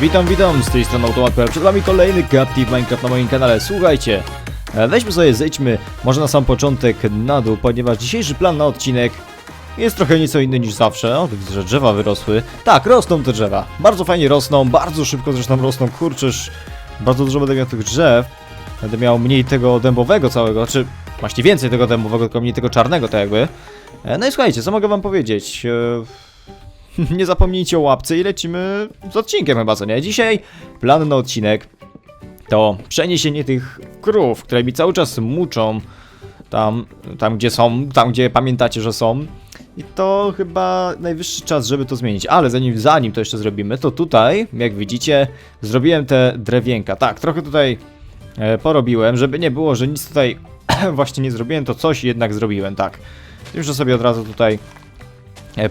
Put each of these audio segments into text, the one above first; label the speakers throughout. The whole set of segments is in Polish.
Speaker 1: Witam, witam, z tej strony Automat.pl. Przed wami kolejny Captive Minecraft na moim kanale. Słuchajcie, e, weźmy sobie, zejdźmy może na sam początek na dół, ponieważ dzisiejszy plan na odcinek jest trochę nieco inny niż zawsze. O, widzę, że drzewa wyrosły. Tak, rosną te drzewa. Bardzo fajnie rosną, bardzo szybko zresztą rosną. Kurczysz, bardzo dużo będę miał tych drzew. Będę miał mniej tego dębowego całego, czy właśnie więcej tego dębowego, tylko mniej tego czarnego, tak jakby. E, No i słuchajcie, co mogę wam powiedzieć? Nie zapomnijcie o łapce i lecimy z odcinkiem chyba, co nie? Dzisiaj plan na odcinek to przeniesienie tych krów, które mi cały czas muczą tam, tam gdzie są, tam gdzie pamiętacie, że są. I to chyba najwyższy czas, żeby to zmienić. Ale zanim, zanim to jeszcze zrobimy, to tutaj, jak widzicie, zrobiłem te drewienka. Tak, trochę tutaj e, porobiłem, żeby nie było, że nic tutaj właśnie nie zrobiłem, to coś jednak zrobiłem, tak. Już sobie od razu tutaj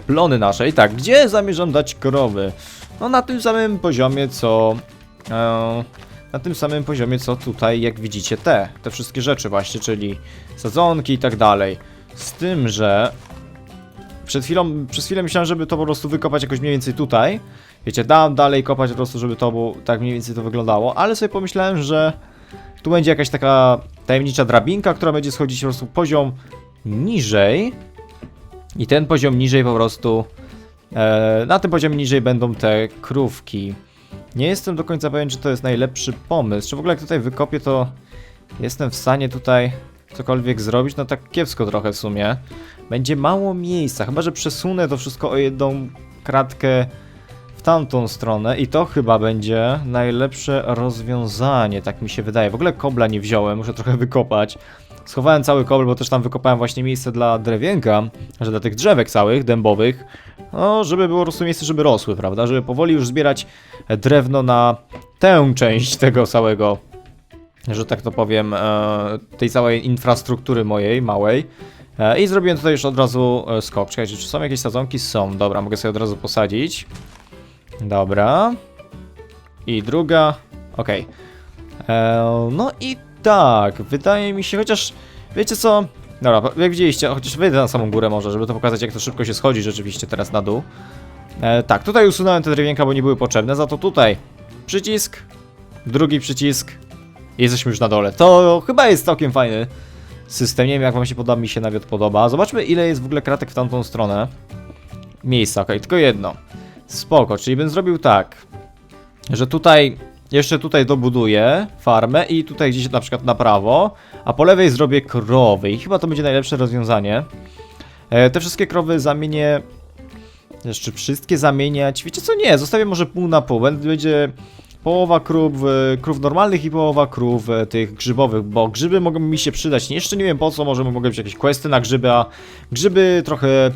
Speaker 1: plony naszej. Tak, gdzie zamierzam dać krowy? No na tym samym poziomie co... E, na tym samym poziomie co tutaj, jak widzicie, te, te wszystkie rzeczy właśnie, czyli sadzonki i tak dalej. Z tym, że przed chwilą, przez chwilę myślałem, żeby to po prostu wykopać jakoś mniej więcej tutaj. Wiecie, dam dalej kopać po prostu, żeby to było, tak mniej więcej to wyglądało, ale sobie pomyślałem, że tu będzie jakaś taka tajemnicza drabinka, która będzie schodzić po prostu poziom niżej. I ten poziom niżej po prostu. E, na tym poziomie niżej będą te krówki. Nie jestem do końca pewien, czy to jest najlepszy pomysł. Czy w ogóle jak tutaj wykopię, to jestem w stanie tutaj cokolwiek zrobić? No tak kiepsko trochę w sumie. Będzie mało miejsca, chyba że przesunę to wszystko o jedną kratkę w tamtą stronę i to chyba będzie najlepsze rozwiązanie, tak mi się wydaje. W ogóle kobla nie wziąłem, muszę trochę wykopać. Schowałem cały kobel, bo też tam wykopałem właśnie miejsce dla drewienka, że dla tych drzewek całych, dębowych, no, żeby było po prostu miejsce, żeby rosły, prawda? Żeby powoli już zbierać drewno na tę część tego całego, że tak to powiem, e, tej całej infrastruktury mojej, małej. E, I zrobiłem tutaj już od razu e, skok. Czekajcie, czy są jakieś sadzonki? Są, dobra, mogę sobie od razu posadzić. Dobra. I druga. Okej. E, No i tak, wydaje mi się, chociaż wiecie co? Dobra, jak widzieliście, chociaż wyjdę na samą górę może, żeby to pokazać jak to szybko się schodzi rzeczywiście teraz na dół. E, tak, tutaj usunąłem te drewienka, bo nie były potrzebne, za to tutaj przycisk, drugi przycisk i jesteśmy już na dole. To chyba jest całkiem fajny system, nie wiem jak wam się podoba, mi się nawet podoba. Zobaczmy ile jest w ogóle kratek w tamtą stronę. Miejsca, okej, tylko jedno. Spoko, czyli bym zrobił tak, że tutaj, jeszcze tutaj dobuduję farmę i tutaj gdzieś na przykład na prawo, a po lewej zrobię krowy i chyba to będzie najlepsze rozwiązanie. E, te wszystkie krowy zamienię, jeszcze wszystkie zamieniać, wiecie co, nie, zostawię może pół na pół, będzie połowa krów, e, krów normalnych i połowa krów e, tych grzybowych, bo grzyby mogą mi się przydać, jeszcze nie wiem po co, może mogą być jakieś questy na grzyby, a grzyby trochę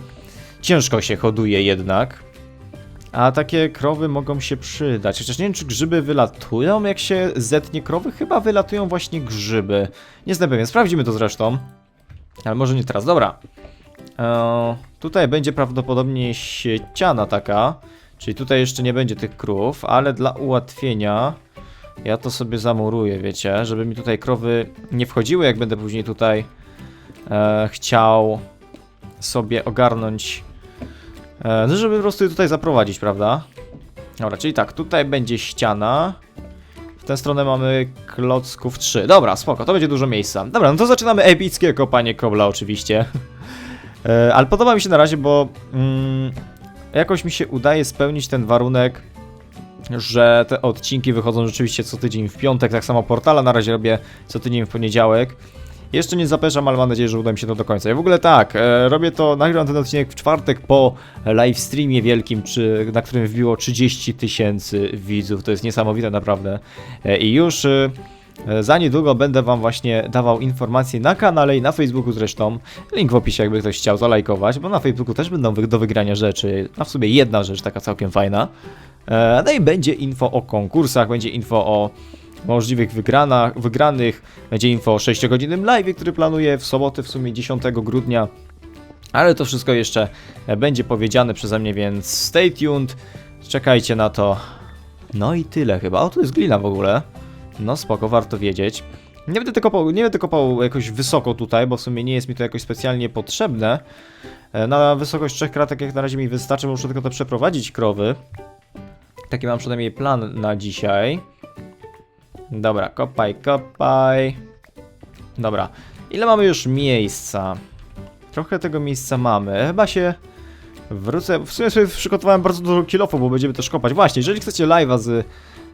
Speaker 1: ciężko się hoduje jednak. A takie krowy mogą się przydać. Chociaż nie wiem, czy grzyby wylatują, jak się zetnie krowy. Chyba wylatują właśnie grzyby. Nie jestem pewien, sprawdzimy to zresztą. Ale może nie teraz, dobra. Eee, tutaj będzie prawdopodobnie sieciana taka. Czyli tutaj jeszcze nie będzie tych krów, ale dla ułatwienia ja to sobie zamuruję, wiecie, żeby mi tutaj krowy nie wchodziły, jak będę później tutaj e, chciał sobie ogarnąć E, no, żeby po prostu je tutaj zaprowadzić, prawda? Dobra, czyli tak, tutaj będzie ściana. W tę stronę mamy klocków 3. Dobra, spoko, to będzie dużo miejsca. Dobra, no to zaczynamy epickie kopanie kobla oczywiście. E, ale podoba mi się na razie, bo mm, jakoś mi się udaje spełnić ten warunek, że te odcinki wychodzą rzeczywiście co tydzień w piątek, tak samo portala na razie robię co tydzień w poniedziałek. Jeszcze nie zapeszam, ale mam nadzieję, że uda mi się to do końca. Ja w ogóle tak, e, robię to, nagrywam ten odcinek w czwartek po live streamie wielkim, czy, na którym wbiło 30 tysięcy widzów. To jest niesamowite naprawdę. E, I już e, za niedługo będę wam właśnie dawał informacje na kanale i na Facebooku zresztą. Link w opisie, jakby ktoś chciał zalajkować, bo na Facebooku też będą do wygrania rzeczy. A w sobie jedna rzecz, taka całkiem fajna. No i będzie info o konkursach, będzie info o możliwych wygrana, wygranych. Będzie info o 6-godzinnym live, który planuję w sobotę, w sumie 10 grudnia. Ale to wszystko jeszcze e, będzie powiedziane przeze mnie, więc stay tuned. Czekajcie na to. No i tyle chyba. O, tu jest glina w ogóle. No spoko, warto wiedzieć. Nie będę, tylko nie będę kopał jakoś wysoko tutaj, bo w sumie nie jest mi to jakoś specjalnie potrzebne. E, Na wysokość trzech kratek jak na razie mi wystarczy, muszę tylko to przeprowadzić krowy. Taki mam przynajmniej plan na dzisiaj. Dobra, kopaj, kopaj. Dobra. Ile mamy już miejsca? Trochę tego miejsca mamy. Chyba się wrócę. W sumie sobie przygotowałem bardzo dużo kilofów, bo będziemy też kopać. Właśnie, jeżeli chcecie live'a z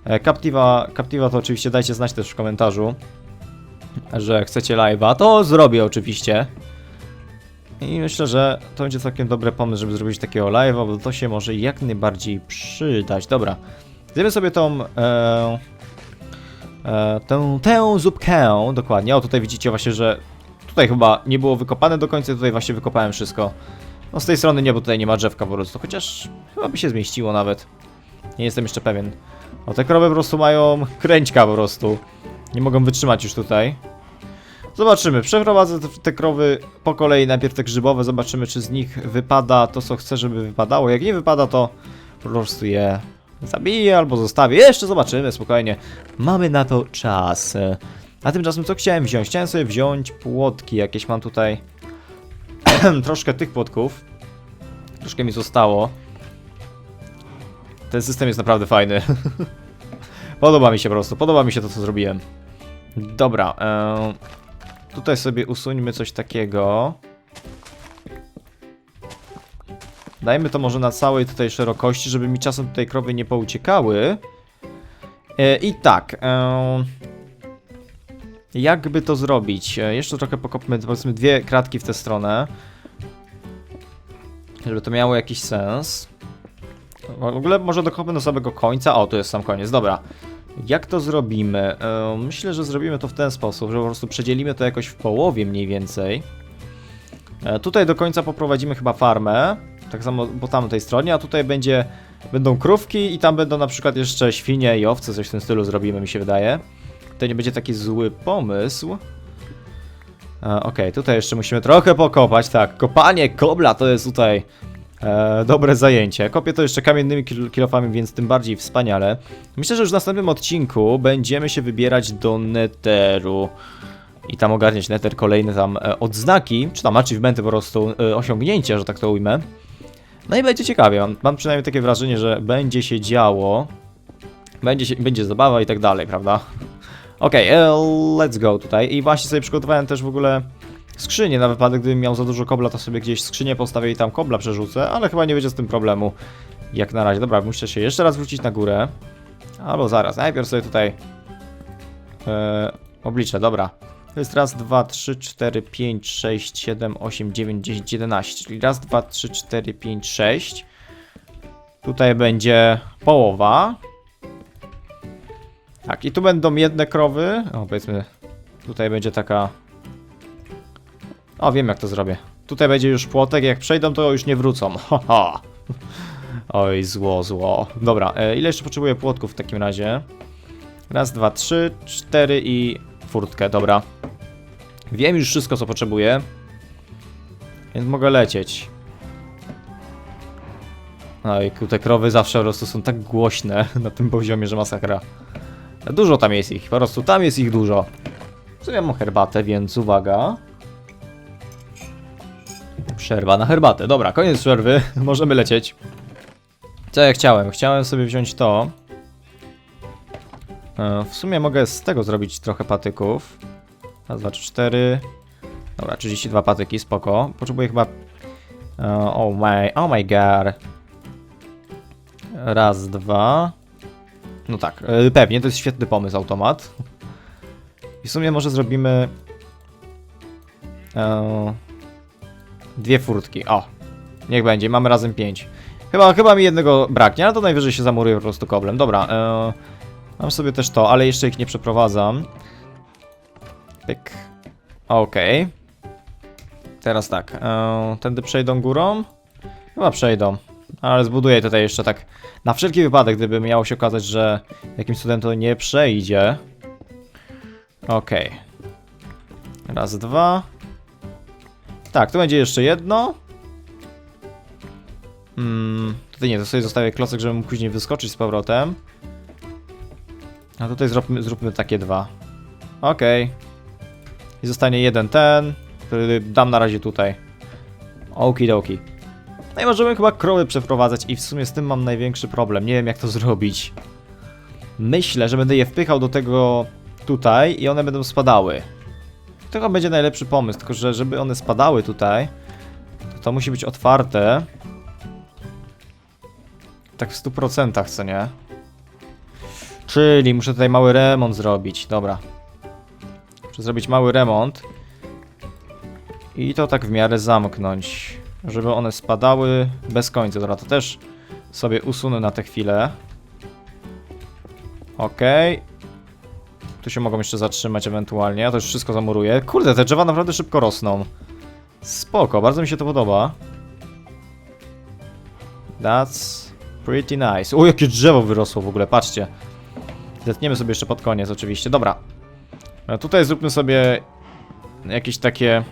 Speaker 1: e, Captiva, Captiva, to oczywiście dajcie znać też w komentarzu, że chcecie live'a. To zrobię oczywiście. I myślę, że to będzie całkiem dobry pomysł, żeby zrobić takiego live'a, bo to się może jak najbardziej przydać. Dobra. Zjemy sobie tą... E, e, tę, tę zupkę, dokładnie. O, tutaj widzicie właśnie, że tutaj chyba nie było wykopane do końca, tutaj właśnie wykopałem wszystko. No z tej strony nie, bo tutaj nie ma drzewka po prostu, chociaż chyba by się zmieściło nawet. Nie jestem jeszcze pewien. O, te krowy po prostu mają kręćka po prostu. Nie mogą wytrzymać już tutaj. Zobaczymy, przeprowadzę te, krowy po kolei, najpierw te grzybowe, zobaczymy czy z nich wypada to co chcę, żeby wypadało. Jak nie wypada to po prostu je zabiję albo zostawię. Jeszcze zobaczymy, spokojnie. Mamy na to czas. A tymczasem co chciałem wziąć? Chciałem sobie wziąć płotki, jakieś mam tutaj troszkę tych płotków. Troszkę mi zostało. Ten system jest naprawdę fajny. podoba mi się po prostu, podoba mi się to co zrobiłem. Dobra, em, tutaj sobie usuńmy coś takiego. Dajmy to może na całej tutaj szerokości, żeby mi czasem tutaj krowy nie pouciekały. E, I tak, em, jakby to zrobić? E, Jeszcze trochę pokopmy, powiedzmy, dwie kratki w tę stronę. Żeby to miało jakiś sens. W ogóle może dokopmy do samego końca. O, tu jest sam koniec, dobra. Jak to zrobimy? E, Myślę, że zrobimy to w ten sposób, że po prostu przedzielimy to jakoś w połowie mniej więcej. E, Tutaj do końca poprowadzimy chyba farmę. Tak samo po tamtej stronie, a tutaj będzie, będą krówki i tam będą na przykład jeszcze świnie i owce, coś w tym stylu zrobimy, mi się wydaje. To nie będzie taki zły pomysł. E, Okej, tutaj jeszcze musimy trochę pokopać, tak. Kopanie kobla to jest tutaj e, dobre zajęcie. Kopię to jeszcze kamiennymi kil kilofami, więc tym bardziej wspaniale. Myślę, że już w następnym odcinku będziemy się wybierać do Netheru. I tam ogarniać Nether kolejne tam e, odznaki, czy tam achievementy po prostu, e, osiągnięcia, że tak to ujmę. No i będzie ciekawie, mam, przynajmniej takie wrażenie, że będzie się działo. Będzie, się, będzie zabawa i tak dalej, prawda? Okej, e, let's go tutaj. I właśnie sobie przygotowałem też w ogóle skrzynię na wypadek, gdybym miał za dużo kobla, to sobie gdzieś skrzynię postawię i tam kobla przerzucę, ale chyba nie będzie z tym problemu. Jak na razie. Dobra, muszę się jeszcze raz wrócić na górę. Albo zaraz, najpierw sobie tutaj e, obliczę, dobra. To jest raz, dwa, trzy, cztery, pięć, sześć, siedem, osiem, dziewięć, dziesięć, jedenaście. Czyli raz, dwa, trzy, cztery, pięć, sześć. Tutaj będzie połowa. Tak, i tu będą jedne krowy. O, powiedzmy, tutaj będzie taka... O, wiem jak to zrobię. Tutaj będzie już płotek, jak przejdą, to już nie wrócą. Oj, zło, zło. Dobra, e, ile jeszcze potrzebuję płotków w takim razie? Raz, dwa, trzy, cztery i furtkę, dobra. Wiem już wszystko, co potrzebuję. Więc mogę lecieć. Oj, te krowy zawsze po prostu są tak głośne na tym poziomie, że masakra. Dużo tam jest ich, po prostu tam jest ich dużo. Co ja mam herbatę, więc uwaga. Przerwa na herbatę. Dobra, koniec przerwy. Możemy lecieć. Co ja chciałem? Chciałem sobie wziąć to. E, W sumie mogę z tego zrobić trochę patyków. Raz, dwa, trzy, cztery. Dobra, 32 patyki, spoko. Potrzebuję chyba... e, Oh my, oh my god. Raz, dwa. No tak, e, pewnie, to jest świetny pomysł, automat. I w sumie może zrobimy... E, dwie furtki, o. Niech będzie, mamy razem pięć. Chyba, chyba mi jednego braknie, ale to najwyżej się zamuruję po prostu koblem. Dobra, mam sobie też to, ale jeszcze ich nie przeprowadzam. Pyk. Okej. Teraz tak, e, tędy przejdą górą? Chyba przejdą. Ale zbuduję tutaj jeszcze tak na wszelki wypadek, gdyby miało się okazać, że jakimś cudem to nie przejdzie. Okej. Raz, dwa. Tak, tu będzie jeszcze jedno. Mm, tutaj nie, to sobie zostawię klocek, żeby mógł później wyskoczyć z powrotem. A tutaj zróbmy, zróbmy takie dwa. Okej. I zostanie jeden ten, który dam na razie tutaj. Okidoki. No i możemy chyba krowy przeprowadzać i w sumie z tym mam największy problem. Nie wiem jak to zrobić. Myślę, że będę je wpychał do tego tutaj i one będą spadały. To będzie najlepszy pomysł, tylko że żeby one spadały tutaj, to, to musi być otwarte. Tak w 100% co nie? Czyli muszę tutaj mały remont zrobić, dobra. Muszę zrobić mały remont. I to tak w miarę zamknąć, żeby one spadały bez końca. Dobra, to też sobie usunę na tę chwilę. Okej. Tu się mogą jeszcze zatrzymać ewentualnie, ja to już wszystko zamuruję. Kurde, te drzewa naprawdę szybko rosną. Spoko, bardzo mi się to podoba. That's pretty nice. O, jakie drzewo wyrosło w ogóle, patrzcie. Zetniemy sobie jeszcze pod koniec oczywiście. Dobra. A tutaj zróbmy sobie jakieś takie...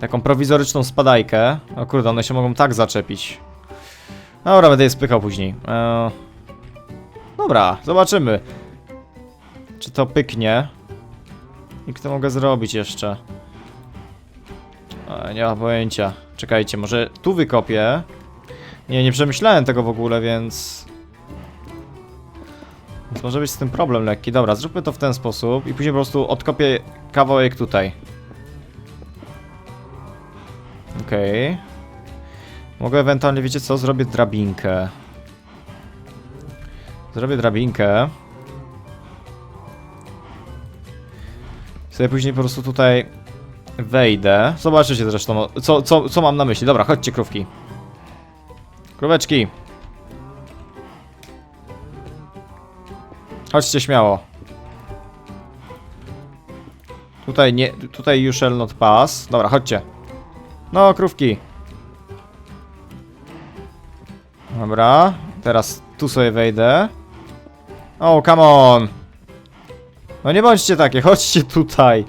Speaker 1: Taką prowizoryczną spadajkę. O kurde, one się mogą tak zaczepić. Dobra, będę je spychał później. Eee... Dobra, zobaczymy. Czy to pyknie? I kto mogę zrobić jeszcze? E, nie mam pojęcia. Czekajcie, może tu wykopię? Nie, nie przemyślałem tego w ogóle, więc... Więc może być z tym problem lekki. Dobra, zróbmy to w ten sposób i później po prostu odkopię kawałek tutaj. Okej. Mogę ewentualnie, wiecie co, zrobię drabinkę. Zrobię drabinkę. Sobie później po prostu tutaj wejdę. Zobaczycie zresztą, co, co, co mam na myśli. Dobra, chodźcie krówki. Króweczki. Chodźcie śmiało. Tutaj nie, tutaj you shall not pass. Dobra, chodźcie. No, krówki. Dobra, teraz tu sobie wejdę. O, come on. No nie bądźcie takie, chodźcie tutaj.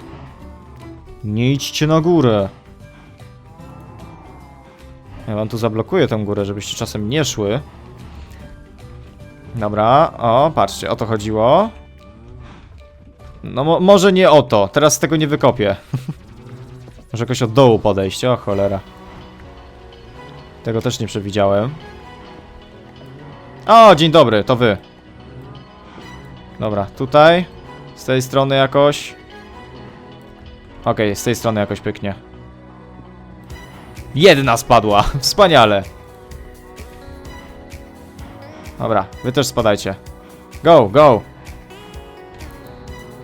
Speaker 1: Nie idźcie na górę. Ja wam tu zablokuję tę górę, żebyście czasem nie szły. Dobra, o, patrzcie, o to chodziło. No mo może nie o to, teraz tego nie wykopię. może jakoś od dołu podejść, o cholera. Tego też nie przewidziałem. O, dzień dobry, to wy. Dobra, tutaj. Z tej strony jakoś. Okej, z tej strony jakoś pyknie. Jedna spadła, wspaniale. Dobra, wy też spadajcie. Go, go.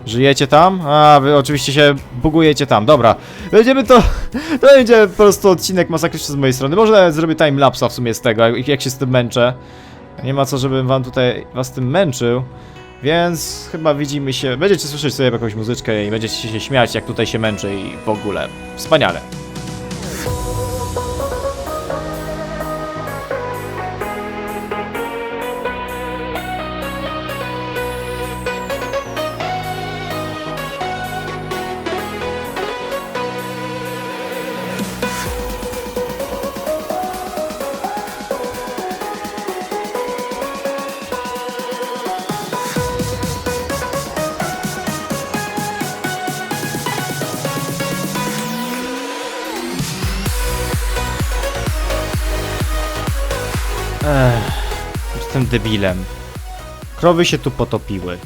Speaker 1: Żyjecie tam? A, wy oczywiście się bugujecie tam. Dobra, będziemy to... To będzie po prostu odcinek masakryczny z mojej strony. Może nawet zrobię timelapsa w sumie z tego, jak, jak się z tym męczę. Nie ma co, żebym wam tutaj was tym męczył. Więc chyba widzimy się. Będziecie słyszeć sobie jakąś muzyczkę i będziecie się śmiać, jak tutaj się męczę i w ogóle. Wspaniale. Ech, jestem debilem. Krowy się tu potopiły.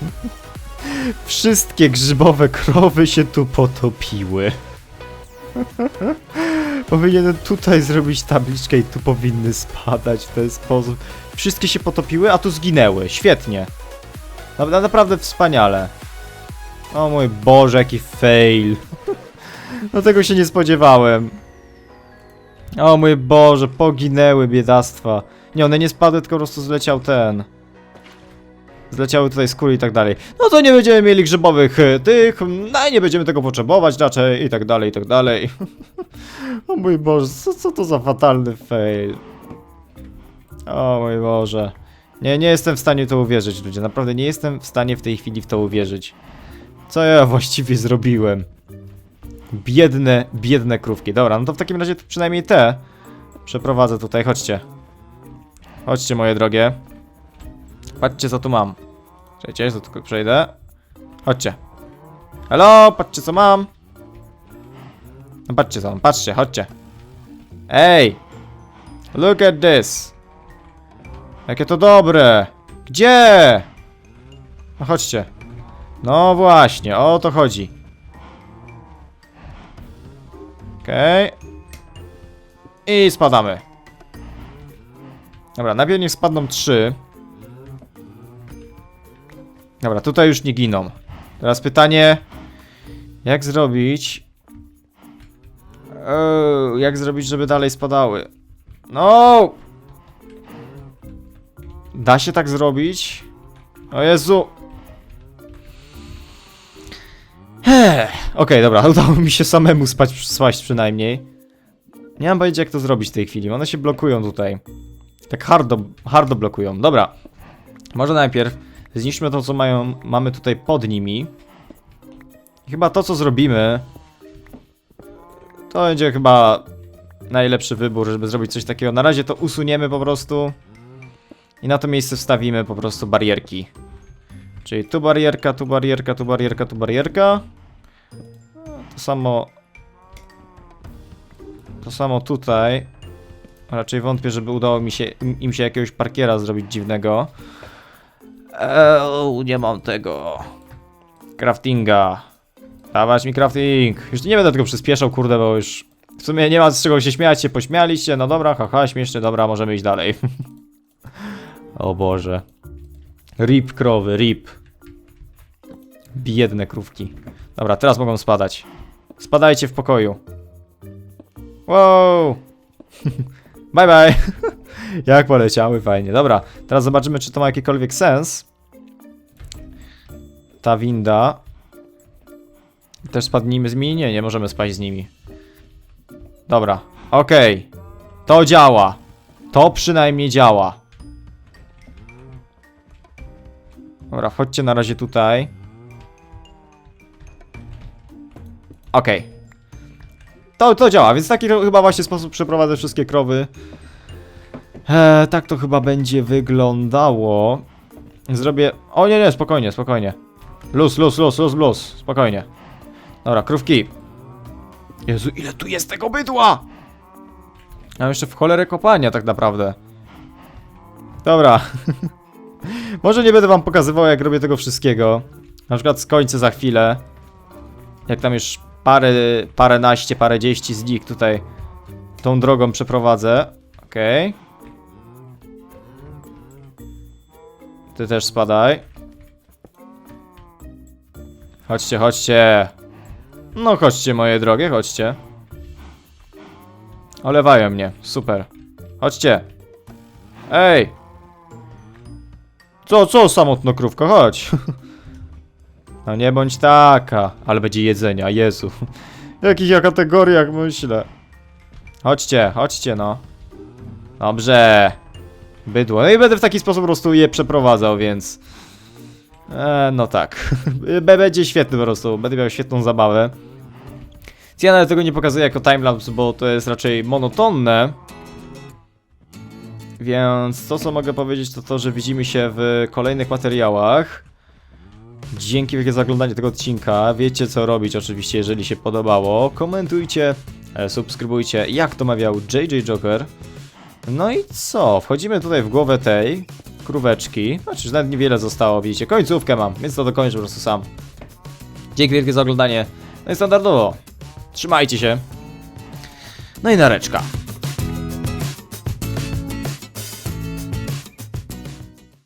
Speaker 1: Wszystkie grzybowe krowy się tu potopiły. Powinienem tutaj zrobić tabliczkę i tu powinny spadać w ten sposób. Wszystkie się potopiły, a tu zginęły. Świetnie. Na, na, naprawdę wspaniale. O mój Boże, jaki fail. No tego się nie spodziewałem. O mój Boże, poginęły biedactwa. Nie, one nie spadły, tylko po prostu zleciał ten. Zleciały tutaj skóry i tak dalej. No to nie będziemy mieli grzybowych y, tych, no i nie będziemy tego potrzebować raczej i tak dalej, i tak dalej. o mój Boże, co, co to za fatalny fail. O mój Boże. Nie, nie jestem w stanie to uwierzyć, ludzie. Naprawdę nie jestem w stanie w tej chwili w to uwierzyć. Co ja właściwie zrobiłem? Biedne, biedne krówki. Dobra, no to w takim razie przynajmniej te przeprowadzę tutaj. Chodźcie. Chodźcie, moje drogie. Patrzcie, co tu mam. Czekajcie, to tylko przejdę. Chodźcie. Hello, patrzcie, co mam. No patrzcie tam, patrzcie, chodźcie. Ej! Look at this! Jakie to dobre! Gdzie? No chodźcie. No właśnie, o to chodzi. Okej. I spadamy. Dobra, najpierw niech spadną trzy. Dobra, tutaj już nie giną. Teraz pytanie. Jak zrobić? Eee, jak zrobić, żeby dalej spadały? No! Da się tak zrobić? O Jezu! Okej, dobra, udało mi się samemu spać, spaść przynajmniej. Nie mam pojęcia jak to zrobić w tej chwili, one się blokują tutaj. Tak hardo, hardo blokują. Dobra. Może najpierw zniszczmy to, co mają, mamy tutaj pod nimi. Chyba to, co zrobimy, to będzie chyba najlepszy wybór, żeby zrobić coś takiego. Na razie to usuniemy po prostu i na to miejsce wstawimy po prostu barierki. Czyli tu barierka, tu barierka, tu barierka, tu barierka. To samo... To samo tutaj. Raczej wątpię, żeby udało mi się, im, im się jakiegoś parkiera zrobić dziwnego. Eee, nie mam tego. Craftinga. Dawać mi crafting. Już nie będę tego przyspieszał, kurde, bo już w sumie nie ma z czego się śmiać, się pośmialiście. No dobra, haha, śmiesznie, dobra, możemy iść dalej. o Boże. Rip krowy, rip. Biedne krówki. Dobra, teraz mogą spadać. Spadajcie w pokoju. Wow! bye bye! Jak poleciały, fajnie. Dobra, teraz zobaczymy, czy to ma jakikolwiek sens. Ta winda. Też spadnijmy z nimi? Nie, nie możemy spaść z nimi. Dobra, okej. To działa. To przynajmniej działa. Dobra, wchodźcie na razie tutaj. Okej. To, to działa, więc taki chyba właśnie sposób przeprowadzę wszystkie krowy. Eee, tak to chyba będzie wyglądało. Zrobię... O nie, nie, spokojnie, spokojnie. Luz, luz, luz, luz, luz, spokojnie. Dobra, krówki. Jezu, ile tu jest tego bydła! Mam jeszcze w cholerę kopania tak naprawdę. Dobra. Może nie będę wam pokazywał jak robię tego wszystkiego. Na przykład skończę za chwilę. Jak tam już parę, paręnaście, parędzieści z nich tutaj tą drogą przeprowadzę. Okej. Ty też spadaj. Chodźcie, chodźcie. No chodźcie moje drogie, chodźcie. Olewają mnie, super. Chodźcie. Ej! Co, co samotno krówko, chodź. No nie bądź taka, ale będzie jedzenia, Jezu. W jakich ja kategoriach myślę. Chodźcie, chodźcie no. Dobrze. Bydło. No i będę w taki sposób po prostu je przeprowadzał, więc... E, no tak. Będzie świetny po prostu, będę miał świetną zabawę. Ja nawet tego nie pokazuję jako timelapse, bo to jest raczej monotonne. Więc to co mogę powiedzieć to to, że widzimy się w kolejnych materiałach. Dzięki wielkie za oglądanie tego odcinka. Wiecie co robić oczywiście, jeżeli się podobało. Komentujcie, e, subskrybujcie, jak to mawiał JJ Joker. No i co? Wchodzimy tutaj w głowę tej króweczki. Znaczy, nawet niewiele zostało, widzicie. Końcówkę mam, więc to dokończę po prostu sam. Dzięki wielkie za oglądanie. No i standardowo. Trzymajcie się. No i nareczka.